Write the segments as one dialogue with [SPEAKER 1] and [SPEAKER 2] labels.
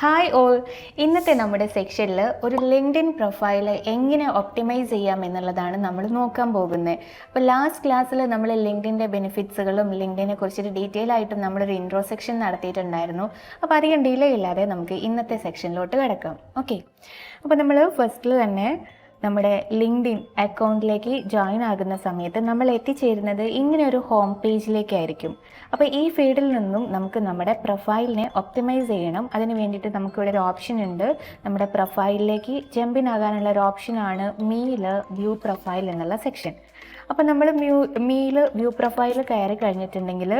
[SPEAKER 1] hi all ഇന്നത്തെ നമ്മുടെ സെക്ഷനിൽ ഒരു ലിങ്ക്ഡിൻ പ്രൊഫൈൽ എങ്ങനെ ഒപ്റ്റിമൈസ് ചെയ്യാം എന്നുള്ളതാണ് നമ്മൾ നോക്കാൻ പോകുന്നത് അപ്പോൾ ലാസ്റ്റ് ക്ലാസ്സിൽ നമ്മൾ ലിങ്ക്ഡിൻ്റെ ബെനിഫിറ്റ്സുകളും ലിങ്ക്ഡിനെ കുറിച്ചൊരു ഡീറ്റെയിൽ ആയിട്ടും നമ്മളൊരു ഇൻട്രോ സെക്ഷൻ നടത്തിയിട്ടുണ്ടായിരുന്നു അപ്പോൾ അധികം ഡിലേ ഇല്ലാതെ നമുക്ക് ഇന്നത്തെ സെക്ഷനിലോട്ട് കിടക്കാം ഓക്കെ അപ്പോൾ നമ്മൾ ഫസ്റ്റിൽ തന്നെ നമ്മുടെ ലിങ്ക്ഡിൻ അക്കൗണ്ടിലേക്ക് ജോയിൻ ആകുന്ന സമയത്ത് നമ്മൾ എത്തിച്ചേരുന്നത് ഇങ്ങനെ ഒരു ഹോം പേജിലേക്കായിരിക്കും അപ്പോൾ ഈ ഫീൽഡിൽ നിന്നും നമുക്ക് നമ്മുടെ പ്രൊഫൈലിനെ ഒപ്റ്റിമൈസ് ചെയ്യണം അതിന് വേണ്ടിയിട്ട് നമുക്കിവിടെ ഒരു ഓപ്ഷൻ ഉണ്ട് നമ്മുടെ പ്രൊഫൈലിലേക്ക് ജമ്പിൻ ആകാനുള്ള ഒരു ഓപ്ഷനാണ് മീല് വ്യൂ പ്രൊഫൈൽ എന്നുള്ള സെക്ഷൻ അപ്പോൾ നമ്മൾ വ്യൂ മീല് വ്യൂ പ്രൊഫൈൽ കയറി കഴിഞ്ഞിട്ടുണ്ടെങ്കിൽ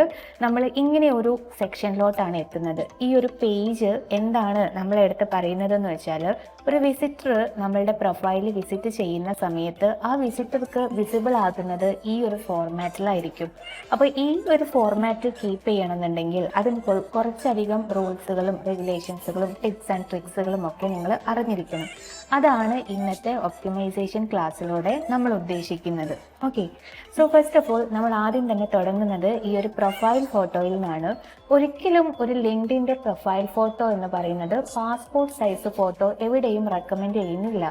[SPEAKER 1] നമ്മൾ ഇങ്ങനെ ഒരു സെക്ഷനിലോട്ടാണ് എത്തുന്നത് ഈ ഒരു പേജ് എന്താണ് നമ്മളെടുത്ത് പറയുന്നതെന്ന് വെച്ചാൽ ഒരു വിസിറ്റർ നമ്മളുടെ പ്രൊഫൈൽ വിസിറ്റ് ചെയ്യുന്ന സമയത്ത് ആ വിസിറ്റർക്ക് വിസിബിൾ ആകുന്നത് ഈ ഒരു ഫോർമാറ്റിലായിരിക്കും അപ്പോൾ ഈ ഒരു ഫോർമാറ്റ് കീപ്പ് ചെയ്യണമെന്നുണ്ടെങ്കിൽ അതിന് കുറച്ചധികം റൂൾസുകളും റെഗുലേഷൻസുകളും ടിപ്സ് ആൻഡ് ട്രിക്സുകളും ഒക്കെ നിങ്ങൾ അറിഞ്ഞിരിക്കണം അതാണ് ഇന്നത്തെ ഒപ്റ്റിമൈസേഷൻ ക്ലാസ്സിലൂടെ നമ്മൾ ഉദ്ദേശിക്കുന്നത് okay okay so first of all നമ്മൾ ആദ്യം തന്നെ തുടങ്ങുന്നത് ഈ ഒരു പ്രൊഫൈൽ ഫോട്ടോയിൽ നിന്നാണ് ഒരിക്കലും ഒരു ലിങ്ക്ഡിൻ്റെ പ്രൊഫൈൽ ഫോട്ടോ എന്ന് പറയുന്നത് പാസ്പോർട്ട് സൈസ് ഫോട്ടോ എവിടെയും റെക്കമെൻഡ് ചെയ്യുന്നില്ല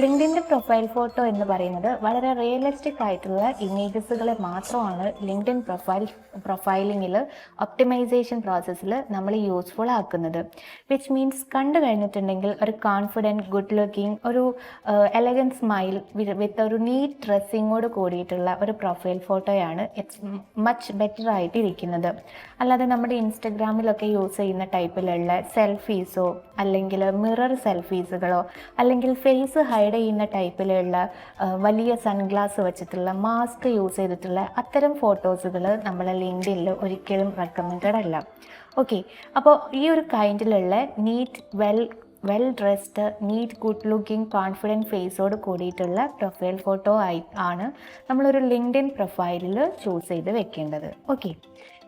[SPEAKER 1] ലിങ്ക്ഡിൻ്റെ പ്രൊഫൈൽ ഫോട്ടോ എന്ന് പറയുന്നത് വളരെ റിയലിസ്റ്റിക് ആയിട്ടുള്ള ഇമേജസുകളെ മാത്രമാണ് ലിങ്ക്ഡിൻ പ്രൊഫൈൽ പ്രൊഫൈലിങ്ങിൽ ഒപ്റ്റിമൈസേഷൻ പ്രോസസ്സിൽ നമ്മൾ യൂസ്ഫുൾ ആക്കുന്നത് വിച്ച് മീൻസ് കണ്ടു കഴിഞ്ഞിട്ടുണ്ടെങ്കിൽ ഒരു കോൺഫിഡൻറ്റ് ഗുഡ് ലുക്കിംഗ് ഒരു എലഗൻസ് സ്മൈൽ വിത്ത് ഒരു നീറ്റ് ഡ്രസ്സിങ്ങോട് കൂടിയിട്ടുള്ള ഒരു പ്രൊഫൈൽ ഫോട്ടോയാണ് ഇറ്റ്സ് മച്ച് ബെറ്റർ ആയിട്ട് ഇരിക്കുന്നത് അല്ലാതെ നമ്മുടെ ഇൻസ്റ്റഗ്രാമിലൊക്കെ യൂസ് ചെയ്യുന്ന ടൈപ്പിലുള്ള സെൽഫീസോ അല്ലെങ്കിൽ മിറർ സെൽഫീസുകളോ അല്ലെങ്കിൽ ഫേസ് ഹൈ ഹൈഡ് ചെയ്യുന്ന ടൈപ്പിലുള്ള വലിയ സൺഗ്ലാസ് വെച്ചിട്ടുള്ള മാസ്ക് യൂസ് ചെയ്തിട്ടുള്ള അത്തരം ഫോട്ടോസുകൾ നമ്മൾ ലിങ്ക്ഡിനിൽ ഒരിക്കലും റെക്കമെൻഡ് അല്ല ഓക്കെ അപ്പോൾ ഈ ഒരു കൈൻഡിലുള്ള neat well well dressed neat good looking confident ഫേസോട് കൂടിയിട്ടുള്ള പ്രൊഫൈൽ ഫോട്ടോ ആയി ആണ് നമ്മളൊരു ലിങ്ക്ഡിൻ പ്രൊഫൈലിൽ ചൂസ് ചെയ്ത് വെക്കേണ്ടത് ഓക്കെ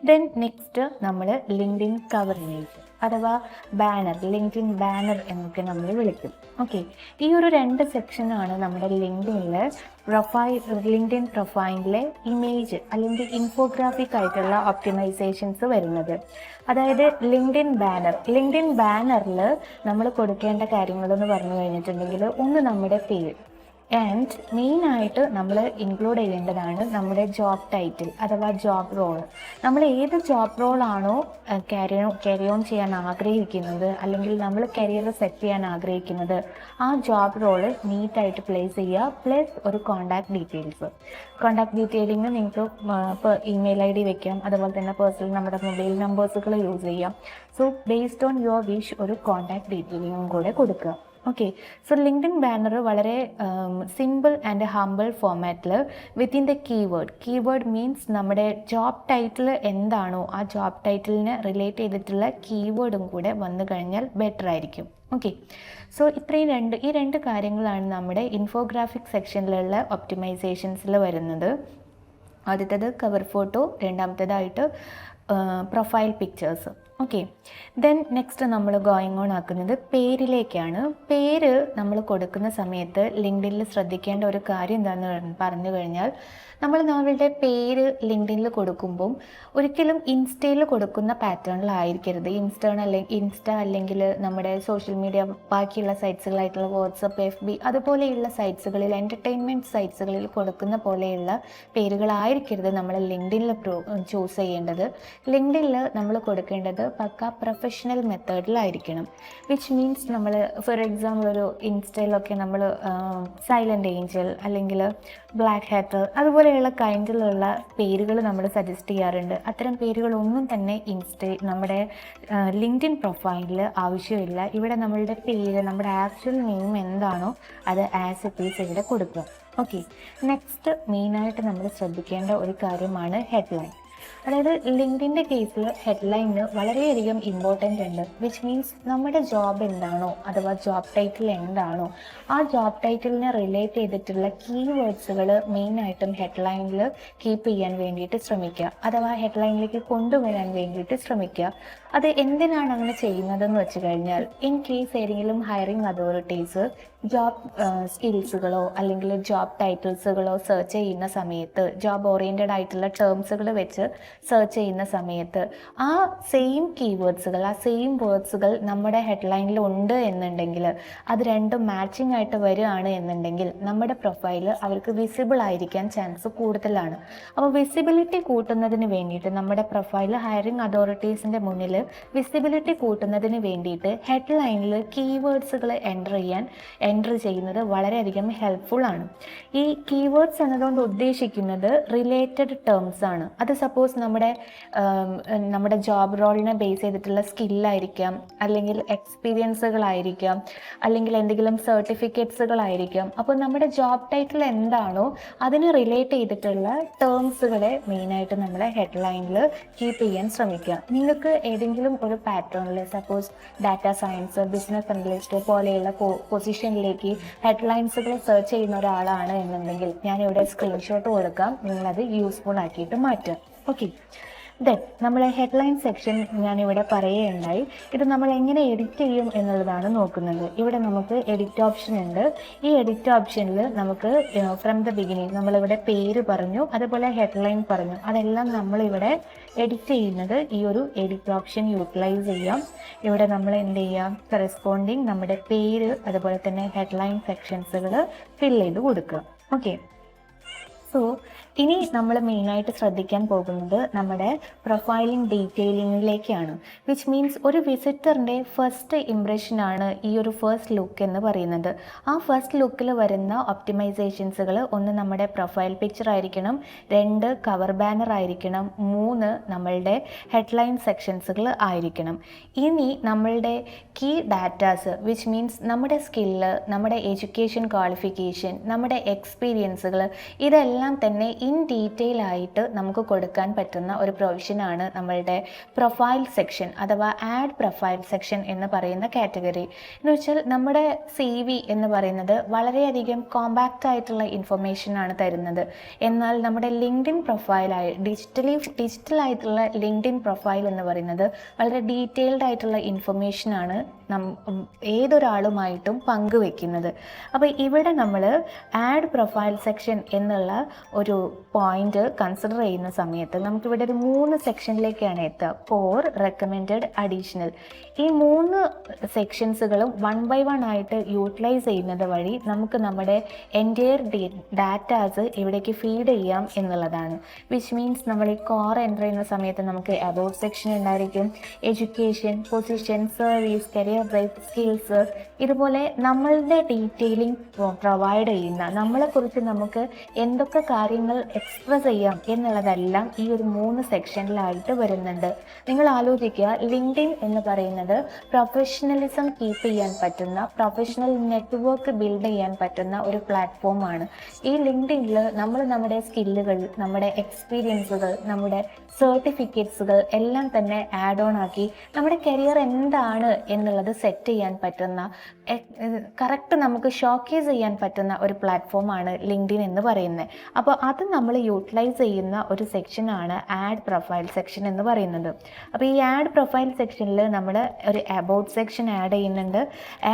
[SPEAKER 1] ദെൻ നെക്സ്റ്റ് നമ്മൾ ലിങ്ക്ഡിൻ കവറിലേക്ക് അഥവാ ബാനർ ലിങ്ക്ഡിൻ ബാനർ എന്നൊക്കെ നമ്മൾ വിളിക്കും ഓക്കെ ഈ ഒരു രണ്ട് സെക്ഷനാണ് നമ്മുടെ ലിങ്ക്ഡിനിലെ പ്രൊഫൈൽ ലിങ്ക്ഡിൻ പ്രൊഫൈലിലെ ഇമേജ് അല്ലെങ്കിൽ ഇൻഫോഗ്രാഫിക് ആയിട്ടുള്ള ഒപ്റ്റിമൈസേഷൻസ് വരുന്നത് അതായത് ലിങ്ക്ഡിൻ ബാനർ ലിങ്ക്ഡിൻ ബാനറിൽ നമ്മൾ കൊടുക്കേണ്ട കാര്യങ്ങളെന്ന് പറഞ്ഞു കഴിഞ്ഞിട്ടുണ്ടെങ്കിൽ ഒന്ന് നമ്മുടെ പേര് ആൻഡ് മെയിനായിട്ട് നമ്മൾ ഇൻക്ലൂഡ് ചെയ്യേണ്ടതാണ് നമ്മുടെ ജോബ് ടൈറ്റിൽ അഥവാ ജോബ് റോൾ നമ്മൾ ഏത് ജോബ് റോളാണോ കരിയർ കരിയർ ഓൺ ചെയ്യാൻ ആഗ്രഹിക്കുന്നത് അല്ലെങ്കിൽ നമ്മൾ കരിയർ സെറ്റ് ചെയ്യാൻ ആഗ്രഹിക്കുന്നത് ആ ജോബ് റോൾ നീറ്റായിട്ട് പ്ലേസ് ചെയ്യുക പ്ലസ് ഒരു കോണ്ടാക്ട് ഡീറ്റെയിൽസ് കോണ്ടാക്ട് ഡീറ്റെയിലിംഗ് നിങ്ങൾക്ക് ഇമെയിൽ ഐ ഡി വെക്കാം അതുപോലെ തന്നെ പേഴ്സണൽ നമ്മുടെ മൊബൈൽ നമ്പേഴ്സുകൾ യൂസ് ചെയ്യാം so based on your wish ഒരു കോണ്ടാക്ട് ഡീറ്റെയിലിംഗും കൂടെ കൊടുക്കുക ഓക്കെ സോ ലിങ്ക്ഡിൻ ബാനർ വളരെ സിമ്പിൾ ആൻഡ് ഹംബിൾ ഫോമാറ്റിൽ within the keyword keyword means നമ്മുടെ ജോബ് ടൈറ്റിൽ എന്താണോ ആ ജോബ് ടൈറ്റിലിന് റിലേറ്റ് ചെയ്തിട്ടുള്ള കീവേഡും കൂടെ വന്നു കഴിഞ്ഞാൽ ബെറ്റർ ആയിരിക്കും ഓക്കെ സോ ഇത്രയും രണ്ട് ഈ രണ്ട് കാര്യങ്ങളാണ് നമ്മുടെ ഇൻഫോഗ്രാഫിക് സെക്ഷനിലുള്ള ഒപ്റ്റിമൈസേഷൻസിൽ വരുന്നത് ആദ്യത്തേത് കവർ ഫോട്ടോ രണ്ടാമത്തേതായിട്ട് profile uh, pictures okay then next നമ്മൾ ഗോയിങ് ഓൺ ആക്കുന്നത് പേരിലേക്കാണ് പേര് നമ്മൾ കൊടുക്കുന്ന സമയത്ത് ലിങ്ക്ഡിനിൽ ശ്രദ്ധിക്കേണ്ട ഒരു കാര്യം എന്താണെന്ന് പറഞ്ഞു കഴിഞ്ഞാൽ നമ്മൾ നമ്മളുടെ പേര് ലിങ്ക്ഡിനിൽ കൊടുക്കുമ്പം ഒരിക്കലും ഇൻസ്റ്റയിൽ കൊടുക്കുന്ന പാറ്റേണിലായിരിക്കരുത് ഇൻസ്റ്റേൺ അല്ലെങ്കിൽ ഇൻസ്റ്റ അല്ലെങ്കിൽ നമ്മുടെ സോഷ്യൽ മീഡിയ ബാക്കിയുള്ള സൈറ്റ്സുകളായിട്ടുള്ള വാട്സപ്പ് എഫ് ബി അതുപോലെയുള്ള സൈറ്റ്സുകളിൽ എൻ്റർടൈൻമെൻറ്റ് സൈറ്റ്സുകളിൽ കൊടുക്കുന്ന പോലെയുള്ള പേരുകളായിരിക്കരുത് നമ്മൾ ലിങ്ക്ഡിനിൽ പ്രൂ ചൂസ് ചെയ്യേണ്ടത് ലിങ്ക്ഡിനിൽ നമ്മൾ കൊടുക്കേണ്ടത് പക്ക പ്രൊഫഷണൽ മെത്തേഡിലായിരിക്കണം വിച്ച് മീൻസ് നമ്മൾ ഫോർ എക്സാമ്പിൾ ഒരു ഇൻസ്റ്റയിലൊക്കെ നമ്മൾ സൈലൻ്റ് ഏഞ്ചൽ അല്ലെങ്കിൽ ബ്ലാക്ക് ഹാറ്റർ അതുപോലെയുള്ള കൈൻഡിലുള്ള പേരുകൾ നമ്മൾ സജസ്റ്റ് ചെയ്യാറുണ്ട് അത്തരം പേരുകളൊന്നും തന്നെ ഇൻസ്റ്റ നമ്മുടെ ലിങ്ക്ഡിൻ പ്രൊഫൈലിൽ ആവശ്യമില്ല ഇവിടെ നമ്മളുടെ പേര് നമ്മുടെ ആക്ച്വൽ നെയിം എന്താണോ അത് ആസ് എ പീസ് ഇവിടെ കൊടുക്കുക ഓക്കെ നെക്സ്റ്റ് മെയിനായിട്ട് നമ്മൾ ശ്രദ്ധിക്കേണ്ട ഒരു കാര്യമാണ് ഹെഡ്ലൈൻ അതായത് ലിങ്കിൻ്റെ കേസിൽ ഹെഡ്ലൈന് വളരെയധികം ഇമ്പോർട്ടൻ്റ് ഉണ്ട് വിച്ച് മീൻസ് നമ്മുടെ ജോബ് എന്താണോ അഥവാ ജോബ് ടൈറ്റിൽ എന്താണോ ആ ജോബ് ടൈറ്റിലിനെ റിലേറ്റ് ചെയ്തിട്ടുള്ള കീ വേർഡ്സുകൾ മെയിനായിട്ടും ഹെഡ്ലൈനിൽ കീപ്പ് ചെയ്യാൻ വേണ്ടിയിട്ട് ശ്രമിക്കുക അഥവാ ഹെഡ്ലൈനിലേക്ക് കൊണ്ടുവരാൻ വേണ്ടിയിട്ട് ശ്രമിക്കുക അത് എന്തിനാണ് അങ്ങനെ ചെയ്യുന്നതെന്ന് വെച്ച് കഴിഞ്ഞാൽ ഇൻ കേസ് ഏതെങ്കിലും ഹയറിംഗ് അതോറിറ്റീസ് ജോബ് സ്കിൽസുകളോ uh, അല്ലെങ്കിൽ ജോബ് ടൈറ്റിൽസുകളോ സെർച്ച് ചെയ്യുന്ന സമയത്ത് ജോബ് ഓറിയൻറ്റഡ് ആയിട്ടുള്ള ടേംസുകൾ വെച്ച് സെർച്ച് ചെയ്യുന്ന സമയത്ത് ആ സെയിം കീവേഡ്സുകൾ ആ സെയിം വേർഡ്സുകൾ നമ്മുടെ ഹെഡ്ലൈനിൽ ഉണ്ട് എന്നുണ്ടെങ്കിൽ അത് രണ്ടും മാച്ചിങ് ആയിട്ട് വരികയാണ് എന്നുണ്ടെങ്കിൽ നമ്മുടെ പ്രൊഫൈൽ അവർക്ക് വിസിബിൾ ആയിരിക്കാൻ ചാൻസ് കൂടുതലാണ് അപ്പോൾ വിസിബിലിറ്റി കൂട്ടുന്നതിന് വേണ്ടിയിട്ട് നമ്മുടെ പ്രൊഫൈൽ ഹയറിംഗ് അതോറിറ്റീസിൻ്റെ മുന്നിൽ വിസിബിലിറ്റി കൂട്ടുന്നതിന് വേണ്ടിയിട്ട് ഹെഡ്ലൈനിൽ കീവേഡ്സുകൾ എൻ്റർ ചെയ്യാൻ എൻ്റർ ചെയ്യുന്നത് വളരെയധികം ഹെൽപ്ഫുൾ ആണ് ഈ കീവേഡ്സ് എന്നതുകൊണ്ട് ഉദ്ദേശിക്കുന്നത് റിലേറ്റഡ് ടേംസ് ആണ് അത് സപ്പോസ് നമ്മുടെ നമ്മുടെ ജോബ് റോളിനെ ബേസ് ചെയ്തിട്ടുള്ള സ്കില്ലായിരിക്കാം അല്ലെങ്കിൽ എക്സ്പീരിയൻസുകളായിരിക്കാം അല്ലെങ്കിൽ എന്തെങ്കിലും സർട്ടിഫിക്കറ്റ്സുകളായിരിക്കാം അപ്പോൾ നമ്മുടെ ജോബ് ടൈറ്റിൽ എന്താണോ അതിന് റിലേറ്റ് ചെയ്തിട്ടുള്ള ടേംസുകളെ മെയിനായിട്ട് നമ്മളെ ഹെഡ്ലൈനിൽ കീപ്പ് ചെയ്യാൻ ശ്രമിക്കുക നിങ്ങൾക്ക് ഏതെങ്കിലും ഒരു പാറ്റേണിൽ suppose data science business analyst പോലെയുള്ള പൊസിഷനിൽ ലിസ്റ്റിലേക്ക് ഹെഡ്ലൈൻസുകൾ സെർച്ച് ചെയ്യുന്ന ഒരാളാണ് എന്നുണ്ടെങ്കിൽ ഞാൻ ഇവിടെ സ്ക്രീൻഷോട്ട് കൊടുക്കാം നിങ്ങളത് യൂസ്ഫുൾ ആക്കിയിട്ട് മാറ്റാം ഓക്കെ ദെൻ നമ്മളെ ഹെഡ്ലൈൻ സെക്ഷൻ ഞാനിവിടെ പറയുകയുണ്ടായി ഇത് നമ്മൾ എങ്ങനെ എഡിറ്റ് ചെയ്യും എന്നുള്ളതാണ് നോക്കുന്നത് ഇവിടെ നമുക്ക് എഡിറ്റ് ഓപ്ഷൻ ഉണ്ട് ഈ എഡിറ്റ് ഓപ്ഷനിൽ നമുക്ക് ഫ്രം ദ ബിഗിനിങ് നമ്മളിവിടെ പേര് പറഞ്ഞു അതുപോലെ ഹെഡ്ലൈൻ പറഞ്ഞു അതെല്ലാം നമ്മളിവിടെ എഡിറ്റ് ചെയ്യുന്നത് ഈ ഒരു എഡിറ്റ് ഓപ്ഷൻ യൂട്ടിലൈസ് ചെയ്യാം ഇവിടെ നമ്മൾ എന്ത് ചെയ്യാം കറസ്പോണ്ടിങ് നമ്മുടെ പേര് അതുപോലെ തന്നെ ഹെഡ്ലൈൻ സെക്ഷൻസുകൾ ഫിൽ ചെയ്ത് കൊടുക്കുക ഓക്കെ സോ ഇനി നമ്മൾ മെയിനായിട്ട് ശ്രദ്ധിക്കാൻ പോകുന്നത് നമ്മുടെ പ്രൊഫൈലിംഗ് ഡീറ്റെയിലിങ്ങിലേക്കാണ് വിച്ച് മീൻസ് ഒരു വിസിറ്ററിൻ്റെ ഫസ്റ്റ് ഇംപ്രഷനാണ് ഈ ഒരു ഫസ്റ്റ് ലുക്ക് എന്ന് പറയുന്നത് ആ ഫസ്റ്റ് ലുക്കിൽ വരുന്ന ഒപ്റ്റിമൈസേഷൻസുകൾ ഒന്ന് നമ്മുടെ പ്രൊഫൈൽ പിക്ചർ ആയിരിക്കണം രണ്ട് കവർ ബാനർ ആയിരിക്കണം മൂന്ന് നമ്മളുടെ ഹെഡ്ലൈൻ സെക്ഷൻസുകൾ ആയിരിക്കണം ഇനി നമ്മളുടെ കീ ഡാറ്റാസ് വിച്ച് മീൻസ് നമ്മുടെ സ്കില്ല് നമ്മുടെ എഡ്യൂക്കേഷൻ ക്വാളിഫിക്കേഷൻ നമ്മുടെ എക്സ്പീരിയൻസുകൾ ഇതെല്ലാം എല്ലാം തന്നെ ഇൻ ഡീറ്റെയിൽ ആയിട്ട് നമുക്ക് കൊടുക്കാൻ പറ്റുന്ന ഒരു പ്രൊവിഷനാണ് നമ്മളുടെ പ്രൊഫൈൽ സെക്ഷൻ അഥവാ ആഡ് പ്രൊഫൈൽ സെക്ഷൻ എന്ന് പറയുന്ന കാറ്റഗറി എന്ന് വെച്ചാൽ നമ്മുടെ സി വി എന്ന് പറയുന്നത് വളരെയധികം കോമ്പാക്റ്റ് ആയിട്ടുള്ള ഇൻഫർമേഷൻ ആണ് തരുന്നത് എന്നാൽ നമ്മുടെ ലിങ്ക്ഡിൻ പ്രൊഫൈലായി ഡിജിറ്റലി ഡിജിറ്റൽ ആയിട്ടുള്ള ലിങ്ക്ഡിൻ പ്രൊഫൈൽ എന്ന് പറയുന്നത് വളരെ ഡീറ്റെയിൽഡ് ആയിട്ടുള്ള ഇൻഫർമേഷനാണ് നം ഏതൊരാളുമായിട്ടും പങ്കുവെക്കുന്നത് അപ്പോൾ ഇവിടെ നമ്മൾ ആഡ് പ്രൊഫൈൽ സെക്ഷൻ എന്നുള്ള ഒരു പോയിന്റ് കൺസിഡർ ചെയ്യുന്ന സമയത്ത് നമുക്കിവിടെ ഒരു മൂന്ന് സെക്ഷനിലേക്കാണ് എത്തുക കോർ റെക്കമെൻഡഡ് അഡീഷണൽ ഈ മൂന്ന് സെക്ഷൻസുകളും വൺ ബൈ വൺ ആയിട്ട് യൂട്ടിലൈസ് ചെയ്യുന്നത് വഴി നമുക്ക് നമ്മുടെ എൻറ്റയർ ഡാറ്റാസ് ഇവിടേക്ക് ഫീഡ് ചെയ്യാം എന്നുള്ളതാണ് വിച്ച് മീൻസ് നമ്മൾ ഈ കോർ എൻ്റർ ചെയ്യുന്ന സമയത്ത് നമുക്ക് അബോവ് സെക്ഷൻ ഉണ്ടായിരിക്കും education position service career break skills ഇതുപോലെ നമ്മളുടെ ഡീറ്റെയിലിംഗ് പ്രൊവൈഡ് ചെയ്യുന്ന നമ്മളെക്കുറിച്ച് നമുക്ക് എന്തൊക്കെ എന്തൊക്കെ കാര്യങ്ങൾ എക്സ്പ്രസ് ചെയ്യാം എന്നുള്ളതെല്ലാം ഈ ഒരു മൂന്ന് സെക്ഷനിലായിട്ട് വരുന്നുണ്ട് നിങ്ങൾ ആലോചിക്കുക ലിങ്ക്ഡിൻ എന്ന് പറയുന്നത് പ്രൊഫഷണലിസം കീപ്പ് ചെയ്യാൻ പറ്റുന്ന പ്രൊഫഷണൽ നെറ്റ്വർക്ക് ബിൽഡ് ചെയ്യാൻ പറ്റുന്ന ഒരു പ്ലാറ്റ്ഫോമാണ് ഈ ലിങ്ക്ഡിനിൽ നമ്മൾ നമ്മുടെ സ്കില്ലുകൾ നമ്മുടെ എക്സ്പീരിയൻസുകൾ നമ്മുടെ സർട്ടിഫിക്കറ്റ്സുകൾ എല്ലാം തന്നെ ആഡ് ഓൺ ആക്കി നമ്മുടെ കരിയർ എന്താണ് എന്നുള്ളത് സെറ്റ് ചെയ്യാൻ പറ്റുന്ന കറക്റ്റ് നമുക്ക് ഷോക്കേസ് ചെയ്യാൻ പറ്റുന്ന ഒരു പ്ലാറ്റ്ഫോമാണ് ലിങ്ക്ഡിൻ എന്ന് പറയുന്നത് അപ്പോൾ അത് നമ്മൾ യൂട്ടിലൈസ് ചെയ്യുന്ന ഒരു സെക്ഷനാണ് ആഡ് പ്രൊഫൈൽ സെക്ഷൻ എന്ന് പറയുന്നത് അപ്പോൾ ഈ ആഡ് പ്രൊഫൈൽ സെക്ഷനിൽ നമ്മൾ ഒരു അബൌട്ട് സെക്ഷൻ ആഡ് ചെയ്യുന്നുണ്ട്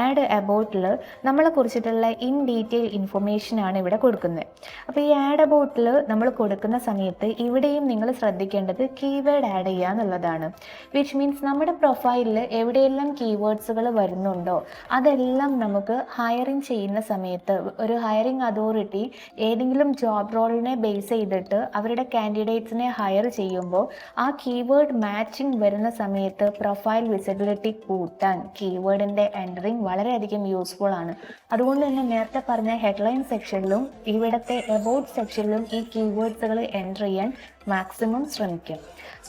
[SPEAKER 1] ആഡ് അബൌട്ടിൽ നമ്മളെ കുറിച്ചിട്ടുള്ള ഇൻ ഡീറ്റെയിൽ ഇൻഫർമേഷനാണ് ഇവിടെ കൊടുക്കുന്നത് അപ്പോൾ ഈ ആഡ് അബൌട്ടിൽ നമ്മൾ കൊടുക്കുന്ന സമയത്ത് ഇവിടെയും നിങ്ങൾ ശ്രദ്ധിക്കേണ്ടത് കീവേഡ് ആഡ് ചെയ്യുക എന്നുള്ളതാണ് വിച്ച് മീൻസ് നമ്മുടെ പ്രൊഫൈലിൽ എവിടെയെല്ലാം കീവേഡ്സുകൾ വരുന്നുണ്ടോ അതെല്ലാം നമുക്ക് ഹയറിങ് ചെയ്യുന്ന സമയത്ത് ഒരു ഹയറിങ് അതോറിറ്റി ഏതെങ്കിലും ജോബ് ജോബ് റോളിനെ ബേസ് ചെയ്തിട്ട് അവരുടെ കാൻഡിഡേറ്റ്സിനെ ഹയർ ചെയ്യുമ്പോൾ ആ കീവേഡ് മാച്ചിങ് വരുന്ന സമയത്ത് പ്രൊഫൈൽ വിസിബിലിറ്റി കൂട്ടാൻ കീവേഡിൻ്റെ എൻട്രിങ് വളരെയധികം യൂസ്ഫുൾ ആണ് അതുകൊണ്ട് തന്നെ നേരത്തെ പറഞ്ഞ ഹെഡ്ലൈൻ സെക്ഷനിലും ഇവിടുത്തെ എബൌട്ട് സെക്ഷനിലും ഈ കീവേഡ്സുകൾ എൻ്റർ ചെയ്യാൻ മാക്സിമം ശ്രമിക്കും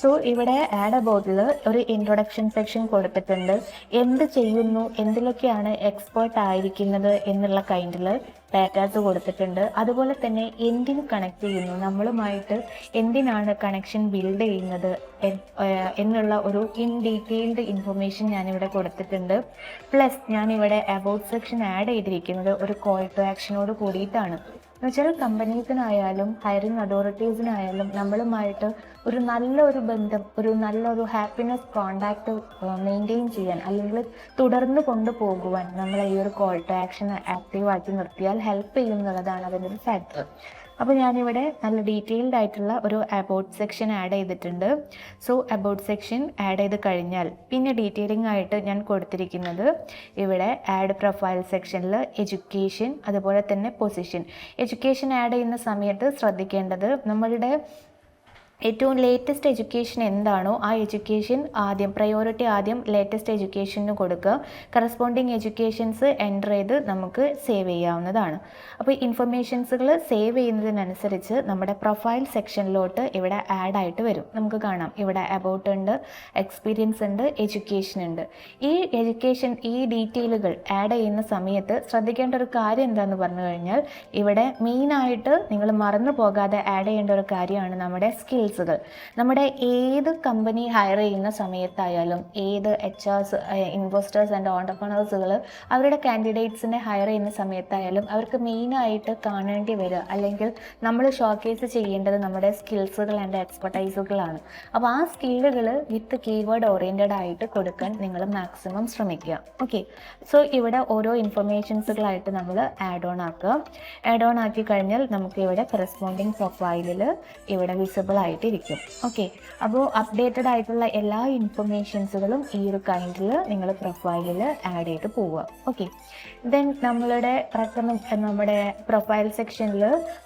[SPEAKER 1] സോ ഇവിടെ ആഡ് അബൌട്ടിൽ ഒരു ഇൻട്രൊഡക്ഷൻ സെക്ഷൻ കൊടുത്തിട്ടുണ്ട് എന്ത് ചെയ്യുന്നു എന്തിലൊക്കെയാണ് എക്സ്പേർട്ട് ആയിരിക്കുന്നത് എന്നുള്ള കൈൻഡിൽ ഡാറ്റാസ് കൊടുത്തിട്ടുണ്ട് അതുപോലെ തന്നെ എന്തിന് കണക്ട് ചെയ്യുന്നു നമ്മളുമായിട്ട് എന്തിനാണ് കണക്ഷൻ ബിൽഡ് ചെയ്യുന്നത് എന്നുള്ള ഒരു ഇൻ ഡീറ്റെയിൽഡ് ഇൻഫർമേഷൻ ഞാനിവിടെ കൊടുത്തിട്ടുണ്ട് പ്ലസ് ഞാനിവിടെ അബൌട്ട് സെക്ഷൻ ആഡ് ചെയ്തിരിക്കുന്നത് ഒരു കോൾ ടു ആക്ഷനോട് കൂടിയിട്ടാണ് എന്നുവെച്ചാൽ കമ്പനീസിനായാലും ഹയറിംഗ് അതോറിറ്റീസിനായാലും നമ്മളുമായിട്ട് ഒരു നല്ലൊരു ബന്ധം ഒരു നല്ലൊരു ഹാപ്പിനെസ് കോണ്ടാക്ട് മെയിൻറ്റെയിൻ ചെയ്യാൻ അല്ലെങ്കിൽ തുടർന്ന് കൊണ്ടുപോകുവാൻ നമ്മൾ ഈ ഒരു കോൾ ടു ആക്ഷൻ ആക്കി നിർത്തിയാൽ ഹെൽപ്പ് എന്നുള്ളതാണ് അതിൻ്റെ ഒരു ഫാക്ടർ അപ്പോൾ ഞാനിവിടെ നല്ല ഡീറ്റെയിൽഡ് ആയിട്ടുള്ള ഒരു അബൌട്ട് സെക്ഷൻ ആഡ് ചെയ്തിട്ടുണ്ട് സോ അബൌട്ട് സെക്ഷൻ ആഡ് ചെയ്ത് കഴിഞ്ഞാൽ പിന്നെ ഡീറ്റെയിലിംഗ് ആയിട്ട് ഞാൻ കൊടുത്തിരിക്കുന്നത് ഇവിടെ ആഡ് പ്രൊഫൈൽ സെക്ഷനിൽ എഡ്യൂക്കേഷൻ അതുപോലെ തന്നെ പൊസിഷൻ എഡ്യൂക്കേഷൻ ആഡ് ചെയ്യുന്ന സമയത്ത് ശ്രദ്ധിക്കേണ്ടത് നമ്മളുടെ ഏറ്റവും ലേറ്റസ്റ്റ് എഡ്യൂക്കേഷൻ എന്താണോ ആ എഡ്യൂക്കേഷൻ ആദ്യം പ്രയോറിറ്റി ആദ്യം ലേറ്റസ്റ്റ് എഡ്യൂക്കേഷന് കൊടുക്കുക കറസ്പോണ്ടിങ് എഡ്യൂക്കേഷൻസ് എൻ്റർ ചെയ്ത് നമുക്ക് സേവ് ചെയ്യാവുന്നതാണ് അപ്പോൾ ഇൻഫർമേഷൻസുകൾ സേവ് ചെയ്യുന്നതിനനുസരിച്ച് നമ്മുടെ പ്രൊഫൈൽ സെക്ഷനിലോട്ട് ഇവിടെ ആഡ് ആയിട്ട് വരും നമുക്ക് കാണാം ഇവിടെ അബൌട്ട് ഉണ്ട് എക്സ്പീരിയൻസ് ഉണ്ട് എഡ്യൂക്കേഷൻ ഉണ്ട് ഈ എഡ്യൂക്കേഷൻ ഈ ഡീറ്റെയിലുകൾ ആഡ് ചെയ്യുന്ന സമയത്ത് ശ്രദ്ധിക്കേണ്ട ഒരു കാര്യം എന്താണെന്ന് പറഞ്ഞു കഴിഞ്ഞാൽ ഇവിടെ മെയിനായിട്ട് നിങ്ങൾ മറന്നു പോകാതെ ആഡ് ചെയ്യേണ്ട ഒരു കാര്യമാണ് നമ്മുടെ സ്കിൽസ് ഡീറ്റെയിൽസുകൾ നമ്മുടെ ഏത് കമ്പനി ഹയർ ചെയ്യുന്ന സമയത്തായാലും ഏത് എച്ച് ആർസ് ഇൻവെസ്റ്റേഴ്സ് ആൻഡ് ഓണ്ടർപ്രണേഴ്സുകൾ അവരുടെ കാൻഡിഡേറ്റ്സിനെ ഹയർ ചെയ്യുന്ന സമയത്തായാലും അവർക്ക് മെയിനായിട്ട് കാണേണ്ടി വരിക അല്ലെങ്കിൽ നമ്മൾ ഷോക്കേസ് ചെയ്യേണ്ടത് നമ്മുടെ സ്കിൽസുകൾ ആൻഡ് എക്സ്പെർട്ടൈസുകളാണ് അപ്പോൾ ആ സ്കില്ലുകൾ വിത്ത് കീവേഡ് ഓറിയൻറ്റഡ് ആയിട്ട് കൊടുക്കാൻ നിങ്ങൾ മാക്സിമം ശ്രമിക്കുക ഓക്കെ സോ ഇവിടെ ഓരോ ഇൻഫർമേഷൻസുകളായിട്ട് നമ്മൾ ആഡ് ഓൺ ആക്കുക ആഡ് ഓൺ ആക്കി കഴിഞ്ഞാൽ നമുക്ക് ഇവിടെ കറസ്പോണ്ടിങ് പ്രൊഫൈലിൽ ഇവിടെ വിസിബിൾ ആയിട്ട് ആയിട്ടിരിക്കും ഓക്കെ അപ്പോൾ അപ്ഡേറ്റഡ് ആയിട്ടുള്ള എല്ലാ ഇൻഫർമേഷൻസുകളും ഈ ഒരു കൈൻഡിൽ നിങ്ങൾ പ്രൊഫൈലിൽ ആഡ് ചെയ്ത് പോവുക ഓക്കെ ദെൻ നമ്മളുടെ റെക്കമെൻഡ് നമ്മുടെ പ്രൊഫൈൽ സെക്ഷനിൽ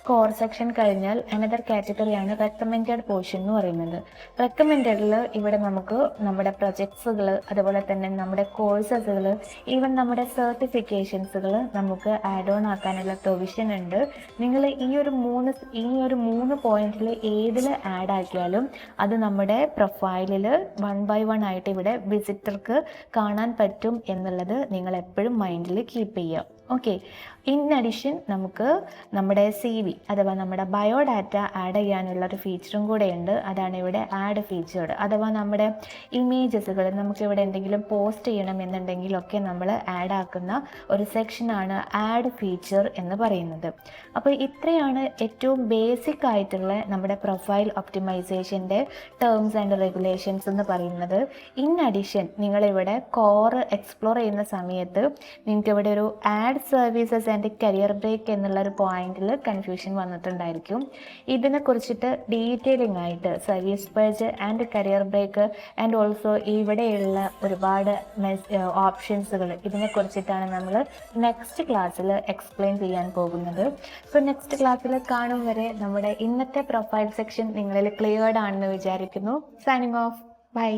[SPEAKER 1] കോർ സെക്ഷൻ കഴിഞ്ഞാൽ അനദർ കാറ്റഗറിയാണ് റെക്കമെൻഡ് പോർഷൻ എന്ന് പറയുന്നത് റെക്കമെൻഡഡിൽ ഇവിടെ നമുക്ക് നമ്മുടെ പ്രൊജക്ട്സുകൾ അതുപോലെ തന്നെ നമ്മുടെ കോഴ്സസുകൾ ഈവൻ നമ്മുടെ സർട്ടിഫിക്കേഷൻസുകൾ നമുക്ക് ആഡ് ഓൺ ആക്കാനുള്ള പ്രൊവിഷൻ ഉണ്ട് നിങ്ങൾ ഈ ഒരു മൂന്ന് ഈ ഒരു മൂന്ന് പോയിന്റിൽ ഏതിൽ ആഡ് ആക്കിയാലും അത് നമ്മുടെ പ്രൊഫൈലിൽ വൺ ബൈ വൺ ആയിട്ട് ഇവിടെ വിസിറ്റർക്ക് കാണാൻ പറ്റും എന്നുള്ളത് നിങ്ങൾ എപ്പോഴും മൈൻഡിൽ കീപ്പ് ചെയ്യുക ഓക്കെ ഇൻ അഡീഷൻ നമുക്ക് നമ്മുടെ സി വി അഥവാ നമ്മുടെ ബയോഡാറ്റ ആഡ് ചെയ്യാനുള്ള ഒരു ഫീച്ചറും കൂടെ ഉണ്ട് അതാണ് ഇവിടെ ആഡ് ഫീച്ചർ അഥവാ നമ്മുടെ ഇമേജസുകൾ നമുക്കിവിടെ എന്തെങ്കിലും പോസ്റ്റ് ചെയ്യണം എന്നുണ്ടെങ്കിലൊക്കെ നമ്മൾ ആഡ് ആക്കുന്ന ഒരു സെക്ഷനാണ് ആഡ് ഫീച്ചർ എന്ന് പറയുന്നത് അപ്പോൾ ഇത്രയാണ് ഏറ്റവും ബേസിക് ആയിട്ടുള്ള നമ്മുടെ പ്രൊഫൈൽ ഒപ്റ്റിമൈസേഷൻ്റെ ടേംസ് ആൻഡ് റെഗുലേഷൻസ് എന്ന് പറയുന്നത് ഇൻ അഡീഷൻ നിങ്ങളിവിടെ കോർ എക്സ്പ്ലോർ ചെയ്യുന്ന സമയത്ത് നിങ്ങൾക്ക് ഇവിടെ ഒരു add add services and career break എന്നുള്ള ഒരു പോയിന്റിൽ കൺഫ്യൂഷൻ വന്നിട്ടുണ്ടായിരിക്കും ഇതിനെ കുറിച്ചിട്ട് ഡീറ്റെയിലിംഗ് ആയിട്ട് service page and career break and also ഇവിടെയുള്ള ഒരുപാട് ഓപ്ഷൻസുകൾ ഇതിനെ കുറിച്ചിട്ടാണ് നമ്മൾ നെക്സ്റ്റ് ക്ലാസ്സിൽ എക്സ്പ്ലെയിൻ ചെയ്യാൻ പോകുന്നത് സോ നെക്സ്റ്റ് ക്ലാസ്സിൽ കാണും വരെ നമ്മുടെ ഇന്നത്തെ പ്രൊഫൈൽ സെക്ഷൻ നിങ്ങളിൽ ക്ലിയേർഡ് ആണെന്ന് വിചാരിക്കുന്നു സൈനിങ് ഓഫ് ബൈ